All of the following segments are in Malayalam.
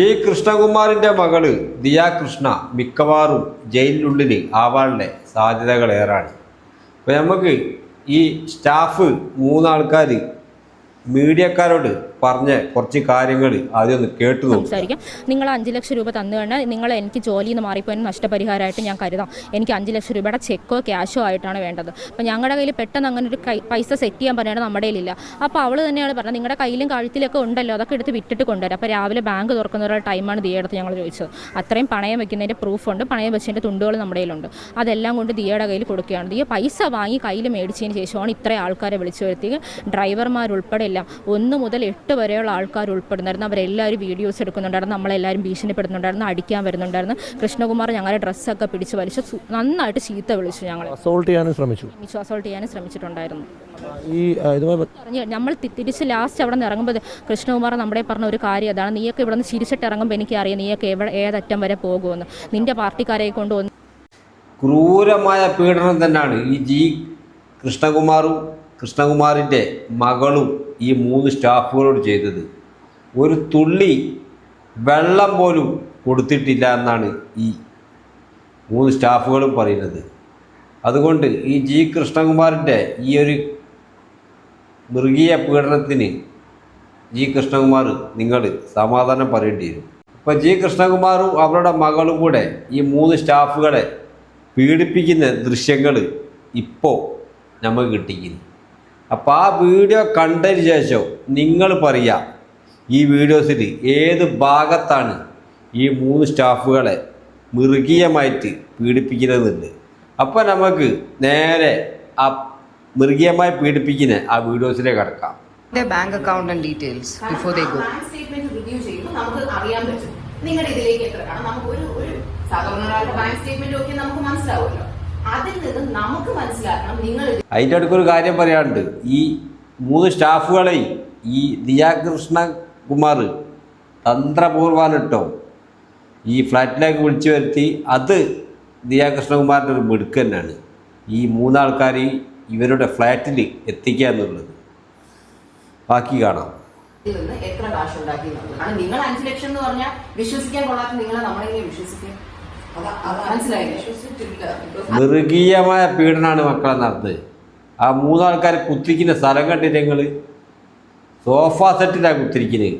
ഈ കൃഷ്ണകുമാറിന്റെ മകൾ ദിയ കൃഷ്ണ മിക്കവാറും ജയിലിനുള്ളിൽ ആവാനുള്ള സാധ്യതകൾ അപ്പോൾ അപ്പം നമുക്ക് ഈ സ്റ്റാഫ് മൂന്നാൾക്കാർ മീഡിയക്കാരോട് പറഞ്ഞ കുറച്ച് കാര്യങ്ങൾ ആദ്യം കേട്ടു സംസാരിക്കാം. നിങ്ങൾ അഞ്ച് ലക്ഷം രൂപ തന്നു കഴിഞ്ഞാൽ നിങ്ങൾ എനിക്ക് ജോലിയിൽ നിന്ന് മാറിപ്പോയതിന് നഷ്ടപരിഹാരമായിട്ട് ഞാൻ കരുതാം. എനിക്ക് അഞ്ച് ലക്ഷം രൂപയുടെ ചെക്കോ ക്യാഷോ ആയിട്ടാണ് വേണ്ടത്. അപ്പോൾ ഞങ്ങളുടെ കയ്യിൽ പെട്ടെന്ന് അങ്ങനെ ഒരു പൈസ സെറ്റ് ചെയ്യാൻ പറയേണ്ടത് നമ്മുടെ കയ്യിലില്ല. അപ്പോൾ അവൾ തന്നെയാണ് പറഞ്ഞത് നിങ്ങളുടെ കയ്യിലും കഴുത്തിലൊക്കെ ഉണ്ടല്ലോ അതൊക്കെ എടുത്ത് വിട്ടിട്ട് കൊണ്ടുവരാം. അപ്പോൾ രാവിലെ ബാങ്ക് തുറക്കുന്ന ഒരു ടൈമാണ് ദിയയുടെ ഞങ്ങൾ ചോദിച്ചത്. അത്രയും പണയം വെക്കുന്നതിന്റെ പ്രൂഫുണ്ട് പണയം വെച്ചതിന്റെ തുണ്ടുകൾ നമ്മുടെ കയ്യിലുണ്ട്. അതെല്ലാം കൊണ്ട് ദിയയുടെ കയ്യിൽ കൊടുക്കുകയാണ്. ദിയ പൈസ വാങ്ങി കയ്യിൽ മേടിച്ചതിന് ശേഷമാണ് ഇത്രയും ആൾക്കാരെ വിളിച്ചു വരുത്തി ഡ്രൈവർമാരുൾപ്പെടെ എല്ലാം. ഒന്ന് മുതൽ എട്ട് വരെയുള്ള ആൾക്കാർ ഉൾപ്പെടുന്നുണ്ടായിരുന്നു. അവരെല്ലാവരും വീഡിയോസ് എടുക്കുന്നുണ്ടായിരുന്നു. നമ്മളെല്ലാവരും ഭീഷണിപ്പെടുന്നുണ്ടായിരുന്നു. അടിക്കാൻ വരുന്നുണ്ടായിരുന്നു. കൃഷ്ണകുമാർ ഞങ്ങളുടെ ഡ്രസ്സൊക്കെ പിടിച്ച് വലിച്ച് നന്നായിട്ട് ചീത്ത വിളിച്ചു ഞങ്ങൾ അസോൾട്ട് ചെയ്യാനും ശ്രമിച്ചു. അസോൾട്ട് ചെയ്യാനും ശ്രമിച്ചിട്ടുണ്ടായിരുന്നു. ഈ നമ്മൾ തിരിച്ച് ലാസ്റ്റ് അവിടെ നിന്ന് ഇറങ്ങുമ്പോൾ കൃഷ്ണകുമാർ നമ്മുടെ പറഞ്ഞ ഒരു കാര്യം അതാണ്. നീയൊക്കെ ഇവിടെ നിന്ന് ചിരിച്ചിട്ട് ഇറങ്ങുമ്പോൾ എനിക്കറിയാം നീയൊക്കെ എവിടെ ഏതറ്റം വരെ പോകുമെന്ന്. നിന്റെ പാർട്ടിക്കാരെ കൊണ്ട് ഒന്ന് ക്രൂരമായ പീഡനം തന്നെയാണ് ഈ ജി കൃഷ്ണകുമാറും കൃഷ്ണകുമാറിന്റെ മകളും ഈ മൂന്ന് സ്റ്റാഫുകളോട് ചെയ്തത്. ഒരു തുള്ളി വെള്ളം പോലും കൊടുത്തിട്ടില്ല എന്നാണ് ഈ മൂന്ന് സ്റ്റാഫുകളും പറയുന്നത്. അതുകൊണ്ട് ഈ ജി കൃഷ്ണകുമാറിന്റെ ഈ ഒരു മൃഗീയ പീഡനത്തിന് ജി കൃഷ്ണകുമാർ നിങ്ങൾ സമാധാനം പറയേണ്ടി വരും. ഇപ്പോൾ ജി കൃഷ്ണകുമാറും അവരുടെ മകളും കൂടെ ഈ മൂന്ന് സ്റ്റാഫുകളെ പീഡിപ്പിക്കുന്ന ദൃശ്യങ്ങൾ ഇപ്പോൾ നമുക്ക് കിട്ടിക്കുന്നു അപ്പോൾ ആ വീഡിയോ കണ്ടതിന് ശേഷം നിങ്ങൾ പറയുക ഈ വീഡിയോസിൽ ഏത് ഭാഗത്താണ് ഈ മൂന്ന് സ്റ്റാഫുകളെ മൃഗീയമായിട്ട് പീഡിപ്പിക്കുന്നതെന്നുണ്ട്. അപ്പോൾ നമുക്ക് നേരെ ആ മൃഗീയമായി പീഡിപ്പിക്കുന്ന ആ വീഡിയോസിലേക്ക് കടക്കാം. their bank account and details before they bank statement review ചെയ്യുമ്പോൾ നമുക്ക് അറിയാൻ പറ്റും. നിങ്ങളുടെ ഇതിലേക്ക് എത്ര കാണാം നമുക്ക് ഒരു ഒരു സാധാരണ ഒരാളുടെ ബാങ്ക് സ്റ്റേറ്റ്മെന്റ് ഒക്കെ നമുക്ക് മനസ്സിലാവുമല്ലോ. അതിൽ നിന്ന് നമുക്ക് മനസ്സിലാക്കണം നിങ്ങൾ അതിന്റെ അടുക്കൊരു കാര്യം പറയാനുണ്ട്. ഈ മൂന്ന് സ്റ്റാഫുകളെ ഈ ദിയാകൃഷ്ണ കുമാർ തന്ത്രപൂർവമാണ് കേട്ടോ ഈ ഫ്ലാറ്റിലേക്ക് വിളിച്ചു വരുത്തി. അത് ദിയാകൃഷ്ണകുമാറിന്റെ ഒരു മിടുക്ക് തന്നെയാണ്. ഈ മൂന്നാൾക്കാർ ഇവരുടെ ഫ്ലാറ്റിൽ എത്തിക്കുക എന്നുള്ളത്. ബാക്കി കാണാം. എത്ര കാശ് ഉണ്ടാക്കി നിങ്ങൾ അഞ്ചു ലക്ഷം എന്ന് പറഞ്ഞാൽ വിശ്വസിക്കാൻ കൊള്ളാത്ത നിങ്ങളെ നമ്മളെങ്ങനെ വിശ്വസിക്കും? മൃഗീയമായ പീഡനമാണ് മക്കളെ നടന്നത്. ആ മൂന്നാൾക്കാർ കുത്തിരിക്കുന്ന സ്ഥലം കണ്ടിട്ട് ഞങ്ങൾ സോഫ സെറ്റിലാണ് കുത്തിരിക്കുന്നത്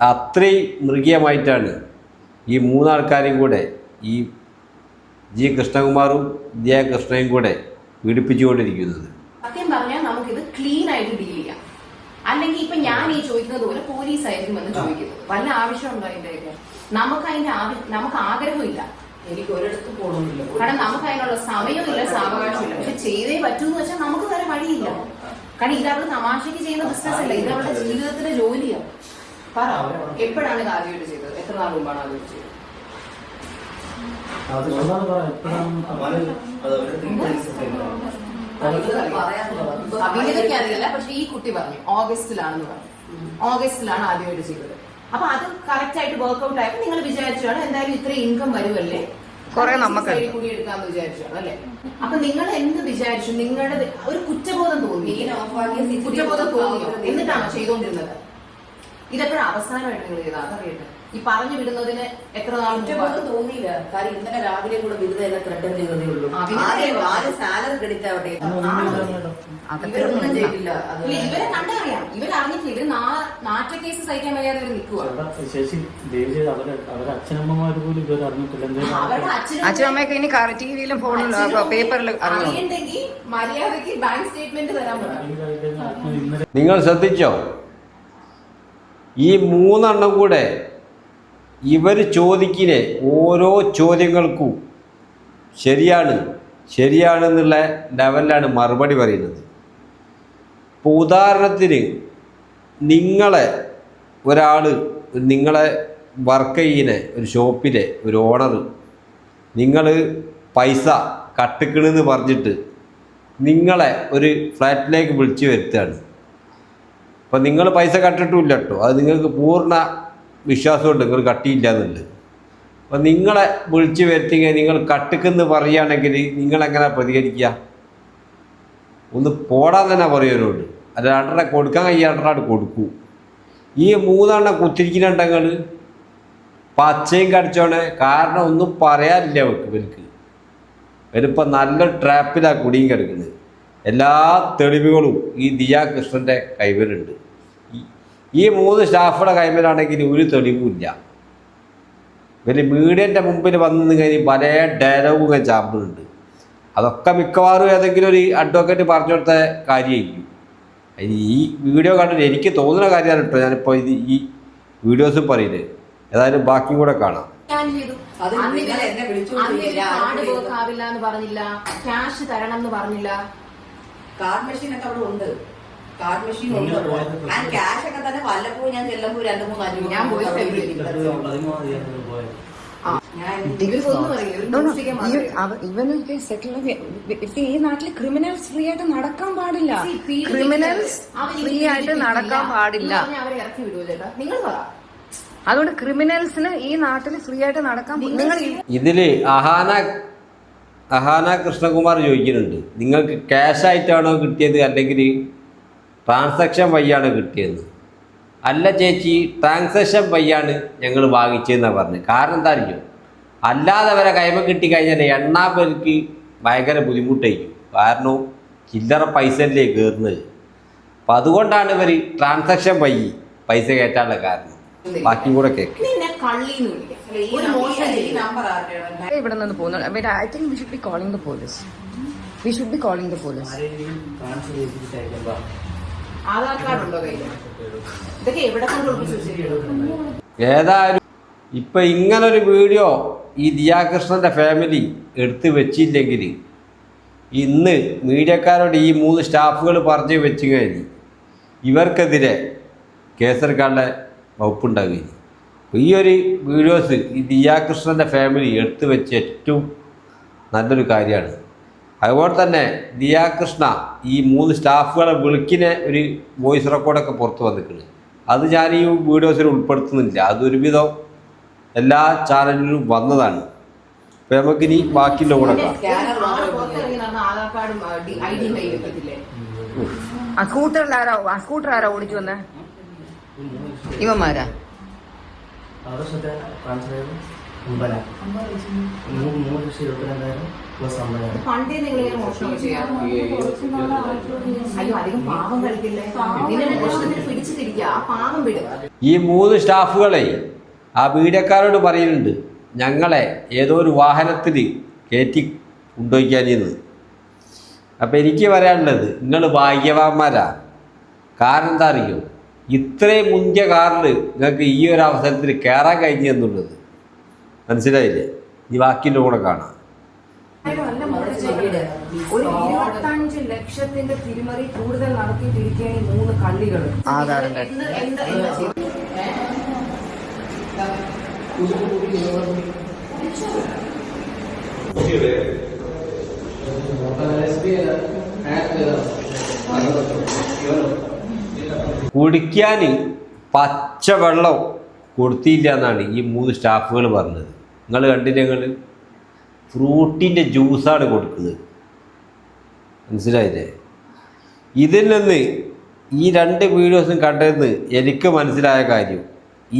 അത്രയും മൃഗീയമായിട്ടാണ് ഈ മൂന്നാൾക്കാരെയും കൂടെ ഈ ജി കൃഷ്ണകുമാറും ജയ കൃഷ്ണയും കൂടെ പീഡിപ്പിച്ചുകൊണ്ടിരിക്കുന്നത്. സത്യം പറഞ്ഞാൽ നമുക്കിത് ക്ലീൻ ആയിട്ട് ഡീൽ ചെയ്യാം. അല്ലെങ്കിൽ ഇപ്പൊ ഞാൻ ഈ ചോദിക്കുന്നത് പോലെ പോലീസ് ആയിരിക്കും എന്ന് ചോദിക്കുന്നത്. വല്ല ആവശ്യമുണ്ടോ അതിന്റെ നമുക്ക് അതിന്റെ നമുക്ക് ആഗ്രഹമില്ല. എനിക്ക് ഒരിടത്തും പോകണമില്ല കാരണം നമുക്ക് അതിനുള്ള സമയമില്ല സാവകാശമില്ല പക്ഷെ ചെയ്തേ പറ്റൂ എന്ന് വെച്ചാൽ നമുക്ക് വേറെ വഴിയില്ല. കാരണം ഇത് അവൾ തമാശക്ക് ചെയ്യുന്ന ബിസിനസ് അല്ല. ഇത് അവളുടെ ജീവിതത്തിലെ ജോലിയാണ് പറ എപ്പോഴാണ് ഇത് ആദ്യമായിട്ട് ചെയ്തത്? എത്ര നാൾ മുമ്പാണ് ആദ്യമായിട്ട് ചെയ്തത്? അഭിനേതയ്ക്ക് അറിയില്ല. പക്ഷെ ഈ കുട്ടി പറഞ്ഞു ഓഗസ്റ്റിലാണെന്ന് പറഞ്ഞു. ഓഗസ്റ്റിലാണ് ആദ്യമായിട്ട് ചെയ്തത്. അപ്പൊ അത് കറക്റ്റ് ആയിട്ട് വർക്ക്ഔട്ട് ആയപ്പോ നിങ്ങൾ വിചാരിച്ചാണ് എന്തായാലും ഇത്ര ഇൻകം വരുമല്ലേ കുറെ നമുക്ക് കൂടി എടുക്കാന്ന് വിചാരിച്ചാണ് അല്ലെ? അപ്പൊ നിങ്ങൾ എന്ത് വിചാരിച്ചു? നിങ്ങളുടെ ഒരു കുറ്റബോധം തോന്നി? കുറ്റബോധം തോന്നി എന്നിട്ടാണോ ചെയ്തുകൊണ്ടിരുന്നത് ഇതെപ്പോഴും അവസാനമായിട്ട് നിങ്ങൾ ചെയ്താൽ അതറിയട്ടെ. ഈ പറഞ്ഞു വിടുന്നതിന് എത്ര നാൾ? കുറ്റബോധം തോന്നിയില്ല. കാര്യം ഇന്നലെ രാവിലെ കൂടെ ബിരുദ എല്ലാം ത്രെഡ് ചെയ്തതേ ഉള്ളൂ. ആദ്യം സാലറി ക്രെഡിറ്റ് ആവട്ടെ. അതൊക്കെ ഇവരൊന്നും ചെയ്തില്ല. ഇവരെ കണ്ടറിയാം. ഇവരറിഞ്ഞിട്ടില്ല. ഇവർ നാറ്റ കേസ് സഹിക്കാൻ വയ്യാതെ ഇവർ നിൽക്കുക അവിടെ ചേച്ചി ദയവ് ചെയ്ത് അവരെ അവരെ അച്ഛനമ്മമാർ പോലും ഇതുവരെ അറിഞ്ഞിട്ടില്ല. എന്തെങ്കിലും അവരുടെ അച്ഛനും അച്ഛനും അമ്മയൊക്കെ ഇനി ടി വിയിലും ഫോണിലും പേപ്പറിൽ അറിഞ്ഞു അറിയണ്ടെങ്കിൽ മര്യാദയ്ക്ക് ബാങ്ക് സ്റ്റേറ്റ്മെന്റ് തരാൻ നിങ്ങൾ ശ്രദ്ധിച്ചോ? ഈ മൂന്നെണ്ണം കൂടെ ഇവർ ചോദിക്കുന്ന ഓരോ ചോദ്യങ്ങൾക്കും ശരിയാണ് ശരിയാണെന്നുള്ള ലെവലിലാണ് മറുപടി പറയുന്നത്. ഇപ്പോൾ ഉദാഹരണത്തിന് നിങ്ങളെ ഒരാൾ നിങ്ങളെ വർക്ക് ചെയ്യുന്ന ഒരു ഷോപ്പിലെ ഒരു ഓണർ നിങ്ങൾ പൈസ കട്ടിക്കണെന്ന് പറഞ്ഞിട്ട് നിങ്ങളെ ഒരു ഫ്ലാറ്റിലേക്ക് വിളിച്ചു വരുത്തുകയാണ്. അപ്പം നിങ്ങൾ പൈസ കട്ടിട്ടില്ല കേട്ടോ അത് നിങ്ങൾക്ക് പൂർണ വിശ്വാസമുണ്ട്. നിങ്ങൾ കട്ടിയില്ല എന്നുള്ളത് അപ്പം നിങ്ങളെ വിളിച്ചു വരുത്തിങ്ങ നിങ്ങൾ കട്ടിക്കെന്ന് പറയുകയാണെങ്കിൽ നിങ്ങളെങ്ങനെ പ്രതികരിക്കുക? ഒന്ന് പോടാൻ തന്നെ പറയുന്നവരോട് അത് രണ്ടെണ്ണം കൊടുക്കാൻ കഴിയാണ്ടാണ് കൊടുക്കൂ. ഈ മൂന്നെണ്ണം കുത്തിരിക്കുന്നുണ്ടെങ്കിൽ പച്ചയും കടിച്ചോണേ കാരണം ഒന്നും പറയാനില്ല അവർക്ക് ഇവർക്ക് ഇവരിപ്പോൾ നല്ല ട്രാപ്പിലാണ് കുടിയും കിടക്കുന്നത്. എല്ലാ തെളിവുകളും ഈ ദിയ കൃഷ്ണന്റെ കൈവരുണ്ട് ഈ- മൂന്ന് സ്റ്റാഫുകളുടെ കൈമേലാണെങ്കിൽ ഒരു തെളിവുമില്ല. ഇവർ മീഡിയന്റെ മുമ്പിൽ വന്നു കഴിഞ്ഞ് പല ഡയലോഗും ചാമ്പിളുണ്ട് അതൊക്കെ മിക്കവാറും ഏതെങ്കിലും ഒരു അഡ്വക്കേറ്റ് പറഞ്ഞു കൊടുത്ത കാര്യമായിരിക്കും. അതിന് ഈ വീഡിയോ കണ്ടിട്ട് എനിക്ക് തോന്നുന്ന കാര്യമാണ് കേട്ടോ. ഞാനിപ്പോൾ ഇത് ഈ വീഡിയോസ് പറയുന്നത് ഏതായാലും ബാക്കിയും കൂടെ കാണാം. പറഞ്ഞില്ല. ക്യാഷ് തരണം എന്ന് പറഞ്ഞില്ല. കാർഡ് മെഷീൻ ഒക്കെ അവിടെ ഉണ്ട്. കാർഡ് മെഷീൻ ഉണ്ട്. ഞാൻ ആ ക്യാഷ് ഒക്കെ തന്നെ വല്ലപ്പോഴും ഞാൻ ചെല്ലുമ്പോൾ രണ്ട് മൂന്ന് അഞ്ഞൂറ് ഞാൻ പോയി ഇവനൊക്കെ സെറ്റിൽ ഈ നാട്ടിൽ ക്രിമിനൽസ് ഫ്രീ ആയിട്ട് നടക്കാൻ പാടില്ല. ക്രിമിനൽസ് ഫ്രീ ആയിട്ട് നടക്കാൻ പാടില്ല. അവരെ ഇറക്കി വിടുവോ ചേട്ടാ? നിങ്ങൾ പറ. അതുകൊണ്ട് ക്രിമിനൽസിന് ഈ നാട്ടിൽ ഫ്രീ ആയിട്ട് നടക്കാൻ നിങ്ങൾ ഇതിൽ അഹാന അഹാന കൃഷ്ണകുമാർ ചോദിക്കുന്നുണ്ട് നിങ്ങൾക്ക് ക്യാഷ് ആയിട്ടാണോ കിട്ടിയത് അല്ലെങ്കിൽ ട്രാൻസാക്ഷൻ വഴിയാണോ കിട്ടിയത്? അല്ല ചേച്ചി ട്രാൻസാക്ഷൻ വഴിയാണ് ഞങ്ങൾ വാങ്ങിച്ചതെന്നാണ് പറഞ്ഞത്. കാരണം എന്താ അറിയോ അല്ലാതെ അവരെ കൈമ കിട്ടിക്കഴിഞ്ഞാൽ എണ്ണാൻ പേർക്ക് ഭയങ്കര ബുദ്ധിമുട്ടായിരിക്കും. കാരണം ചില്ലറ പൈസ അല്ലേ കയറുന്നത്. അപ്പം അതുകൊണ്ടാണ് ഇവർ ട്രാൻസാക്ഷൻ വഴി പൈസ കയറ്റാനുള്ള കാരണം. ബാക്കി കൂടെ കേൾക്കും നിന്നെ കള്ളിന്ന് വിളിക്കാം ഒരു മോശം ഈ നമ്പർ ആരുടെയാണ് ഇവിടെ നിന്ന് പോകുന്നു. I think we should be calling the police we should be calling the police Aadhaar card ഉണ്ടോ കയ്യിൽ ഇതൊക്കെ എവിടെ കൊണ്ട് ഒളിപ്പിച്ച് വെച്ചിരിക്കുന്നു ഏതായാലും ഇപ്പൊ ഇങ്ങനൊരു വീഡിയോ ഈ ദിയാകൃഷ്ണന്റെ ഫാമിലി എടുത്തു വെച്ചില്ലെങ്കിൽ ഇന്ന് മീഡിയക്കാരോട് ഈ മൂന്ന് സ്റ്റാഫുകൾ പറഞ്ഞു വെച്ച് കഴിഞ്ഞ് ഇവർക്കെതിരെ കേസർക്കാരുടെ വകുപ്പുണ്ടാകുകയും ഈ ഒരു വീഡിയോസ് ഈ ദിയാകൃഷ്ണന്റെ ഫാമിലി എടുത്തു വെച്ച ഏറ്റവും നല്ലൊരു കാര്യമാണ്. അതുപോലെ തന്നെ ദിയാകൃഷ്ണ ഈ മൂന്ന് സ്റ്റാഫുകളെ വിളിക്കിനെ ഒരു വോയിസ് റെക്കോർഡൊക്കെ പുറത്ത് വന്നിട്ടുണ്ട്. അത് ഞാൻ ഈ വീഡിയോസിൽ ഉൾപ്പെടുത്തുന്നില്ല. അതൊരുവിധം എല്ലാ ചാനലിലും വന്നതാണ്. അപ്പം നമുക്കിനി ബാക്കിയുള്ള കൂടെ സ്കൂട്ടറിൽ സ്കൂട്ടർ ആരാ ഓടിച്ചു വന്നേ? ഇവന്മാരാ? അവരുടെ ശ്രദ്ധ ട്രാൻസ്ഫർ ചെയ്ത് മൂന്ന് മൂന്ന് ലക്ഷം ഇരുപത്തിരണ്ടായിരം പ്ലസ് അമ്പതായിരം പണ്ടേ നിങ്ങൾ ഇങ്ങനെ മോഷണം ചെയ്യാം. അയ്യോ അധികം പാവം കളിക്കില്ലേ? നിന്നെ മോഷണത്തിന് പിടിച്ചു തിരിക്കുക ആ പാവം വിടുക ഈ മൂന്ന് സ്റ്റാഫുകളെ ആ വീടക്കാരോട് പറയുന്നുണ്ട് ഞങ്ങളെ ഏതോ ഒരു വാഹനത്തിൽ കയറ്റി കൊണ്ടുപോയിക്കാനിന്ന് അപ്പം എനിക്ക് പറയാനുള്ളത് നിങ്ങൾ ഭാഗ്യവാന്മാരാ. കാരണം എന്താ അറിയോ? ഇത്രയും മുന്തിയ കാറിൽ നിങ്ങൾക്ക് ഈ ഒരു അവസരത്തിൽ കയറാൻ കഴിഞ്ഞു എന്നുള്ളത് മനസ്സിലായില്ലേ ഈ ബാക്കിന്റെ കൂടെ കാണാം ഒരു ഇരുപത്തഞ്ച് ലക്ഷത്തിന്റെ തിരിമറി കൂടുതൽ നടത്തിയിട്ടിരിക്കുകയാണ് ഈ മൂന്ന് കള്ളികൾ എന്ത് എന്താ ചെയ്തത്? ഏ? കുടിക്കാൻ പച്ചവെള്ളം കൊടുത്തില്ല എന്നാണ് ഈ മൂന്ന് സ്റ്റാഫുകൾ പറഞ്ഞത്. നിങ്ങൾ കണ്ടില്ല നിങ്ങൾ? ഫ്രൂട്ടിന്റെ ജ്യൂസാണ് കൊടുക്കുന്നത്. മനസ്സിലായില്ലേ? ഇതിൽ നിന്ന് ഈ രണ്ട് വീഡിയോസും കണ്ടതെന്ന് എനിക്ക് മനസ്സിലായ കാര്യം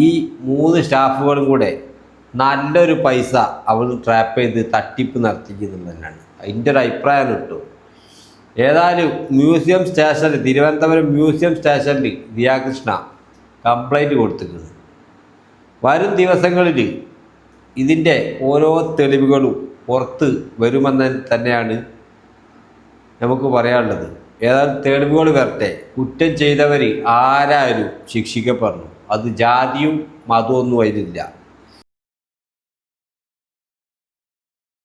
ഈ മൂന്ന് സ്റ്റാഫുകളും കൂടെ നല്ലൊരു പൈസ അവൾ ട്രാപ്പ് ചെയ്ത് തട്ടിപ്പ് നടത്തിക്കുന്നത് തന്നെയാണ് അതിന്റെ ഒരു അഭിപ്രായം കിട്ടും. ഏതായാലും മ്യൂസിയം സ്റ്റേഷനിൽ തിരുവനന്തപുരം മ്യൂസിയം സ്റ്റേഷനിൽ ദിയാകൃഷ്ണ കംപ്ലൈന്റ് കൊടുത്തിട്ടുണ്ട് വരും ദിവസങ്ങളിൽ ഇതിന്റെ ഓരോ തെളിവുകളും പുറത്ത് വരുമെന്ന് തന്നെയാണ് നമുക്ക് പറയാനുള്ളത്. ഏതായാലും തെളിവുകൾ വരട്ടെ. കുറ്റം ചെയ്തവർ ആരാരും ശിക്ഷിക്കപ്പെടണം. അത് ജാതിയും മതമൊന്നും അതിലില്ല